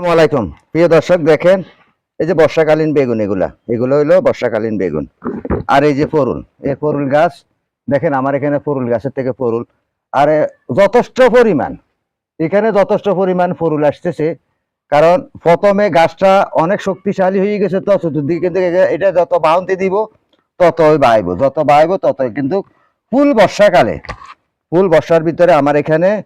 আসসালামু আলাইকুম। প্রিয় দর্শক, দেখেন এই যে বর্ষাকালীন বেগুন এগুলা, এগুলো হইল বর্ষাকালীন বেগুন। আর এই যে পরুল, এই পরুল গাছ, দেখেন আমার এখানে পরুল গাছের থেকে পরুল। আর যথেষ্ট পরিমাণ, এখানে যথেষ্ট পরিমাণ পরুল আসতেছে। কারণ প্রথমে গাছটা অনেক শক্তিশালী হয়ে গেছে, তো চতুর্দিকে এটা- যত বাউন্তি দিব, ততই বাইব যত বাইব ততই কিন্তু ফুল বর্ষাকালে। ফুল বর্ষার ভিতরে আমার এখানে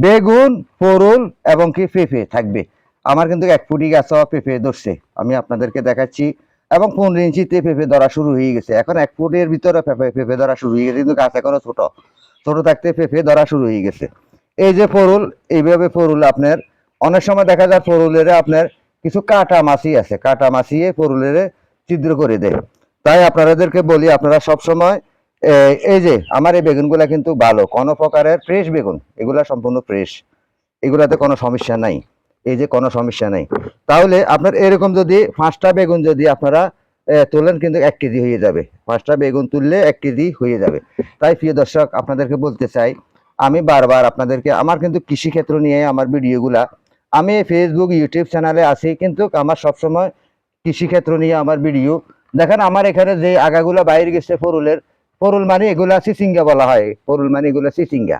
বেগুন, পরুল এবং কি পেঁপে থাকবে। আমার কিন্তু এক ফুটি গাছ পেঁপে ধরছে। আমি আপনাদেরকে দেখাচ্ছি। এবং পনেরো ইঞ্চিতে পেঁপে ধরা শুরু হয়ে গেছে। এখন এক ফুটের ভিতরে পেঁপে পেঁপে ধরা শুরু হয়ে গেছে। কিন্তু গাছ এখনও ছোট। ছোট থাকতে পেঁপে ধরা শুরু হয়ে গেছে। এই যে ফরুল, এইভাবে ফরুল আপনার, অনেক সময় দেখা যায় পরুলের আপনার কিছু কাটা মাছি আছে। কাটা মাছিয়ে পরুলের ছিদ্র করে দেয়। তাই আপনাদেরকে বলি, আপনারা সব সময় এই যে আমার এই বেগুনগুলা কিন্তু ভালো। কোনো প্রকারের ফ্রেশ বেগুন, এগুলা সম্পূর্ণ ফ্রেশ। এগুলাতে কোনো সমস্যা নাই। এই যে কোনো সমস্যা নাই। তাহলে আপনার এরকম যদি পাঁচটা বেগুন যদি আপনারা তোলেন কিন্তু এক কেজি হয়ে যাবে। পাঁচটা বেগুন তুললে এক কেজি হয়ে যাবে। তাই প্রিয় দর্শক, আপনাদেরকে বলতে চাই, আমি বারবার আপনাদেরকে, আমার কিন্তু কৃষিক্ষেত্র নিয়ে আমার ভিডিওগুলা, আমি ফেসবুক ইউটিউব চ্যানেলে আছি, কিন্তু আমার সবসময় কৃষিক্ষেত্র নিয়ে আমার ভিডিও। দেখেন আমার এখানে যে আগাগুলা বাইরে গেছে ফরুলের ফরুল মানে এগুলা সিসিঙ্গা বলা হয়। ফরুল মানে এগুলা সিসিঙ্গা।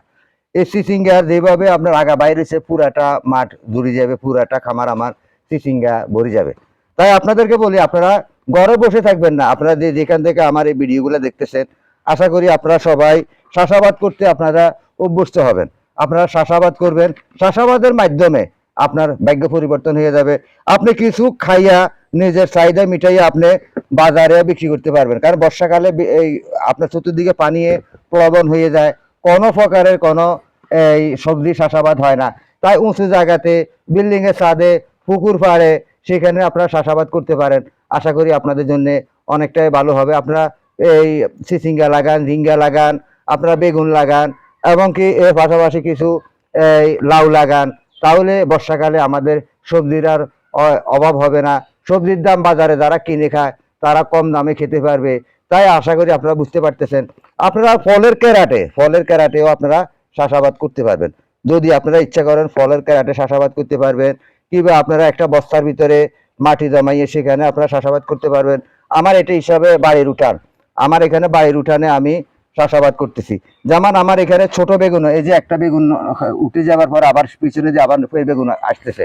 এই সিসিঙ্গার যেভাবে আপনার আগা বাইরেছে, পুরাটা মাঠ জুড়ে যাবে, পুরাটা খামার আমার সিসিঙ্গা ভরে যাবে। তাই আপনাদেরকে বলি, আপনারা ঘরে বসে থাকবেন না, আপনারা যে যেখান থেকে আমার এই ভিডিওগুলো দেখতেছেন, আশা করি আপনারা সবাই চাষাবাদ করতে আপনারা অভ্যস্ত হবেন। আপনারা চাষাবাদ করবেন, চাষাবাদের মাধ্যমে আপনার ভাগ্য পরিবর্তন হয়ে যাবে। আপনি কিছু খাইয়া নিজের চাহিদা মিটাইয়া আপনি বাজারে বিক্রি করতে পারবেন। কারণ বর্ষাকালে এই আপনার চতুর্দিকে পানিয়ে প্লাবন হয়ে যায় কোনো প্রকারের কোনো এই সবজি চাষাবাদ হয় না। তাই উঁচু জায়গাতে বিল্ডিং এর ছাদে, পুকুর পাড়ে সেখানে আপনারা চাষাবাদ করতে পারেন। আশা করি আপনাদের জন্য অনেকটাই ভালো হবে। আপনারা এই চিচিঙ্গা লাগান, ঝিঙ্গা লাগান, আপনারা বেগুন লাগান এবং কি এর পাশাপাশি কিছু এই লাউ লাগান। তাহলে বর্ষাকালে আমাদের সবজির আর অভাব হবে না। সবজির দাম বাজারে যারা কিনে খায়, তারা কম দামে খেতে পারবে। তাই আশা করি আপনারা বুঝতে পারতেছেন। আপনারা ফলের ক্যারাটে, ফলের ক্যারাটেও আপনারা চাষাবাদ করতে পারবেন। যদি আপনারা ইচ্ছা করেন ফলের ক্যারাটে চাষাবাদ করতে পারবেন, কিংবা আপনারা একটা বস্তার ভিতরে মাটি জমাইয়ে সেখানে আপনারা চাষাবাদ করতে পারবেন। আমার এটা হিসাবে বাড়ির উঠান। আমার এখানে বাড়ির উঠানে আমি চাষাবাদ করতেছি। যেমন আমার এখানে ছোট বেগুন, এই যে একটা বেগুন উঠে যাওয়ার পর আবার পিছনে যে আবার বেগুন আসতেছে।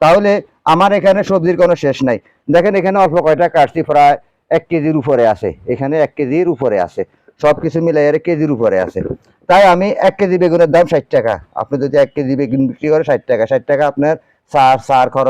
তাহলে আমার এখানে সবজির কোনো শেষ নাই। দেখেন এখানে অল্প কয়টা কাটছি প্রায় এক কেজির উপরে আসে এখানে এক কেজির উপরে আসে সব কিছু মিলে এর কেজির উপরে আছে। তাই আমি এক কেজি বেগুনের দাম ষাট টাকা। আপনি যদি এক কেজি বেগুন বিক্রি করে ষাট টাকা ষাট টাকা আপনার সার সার খরচ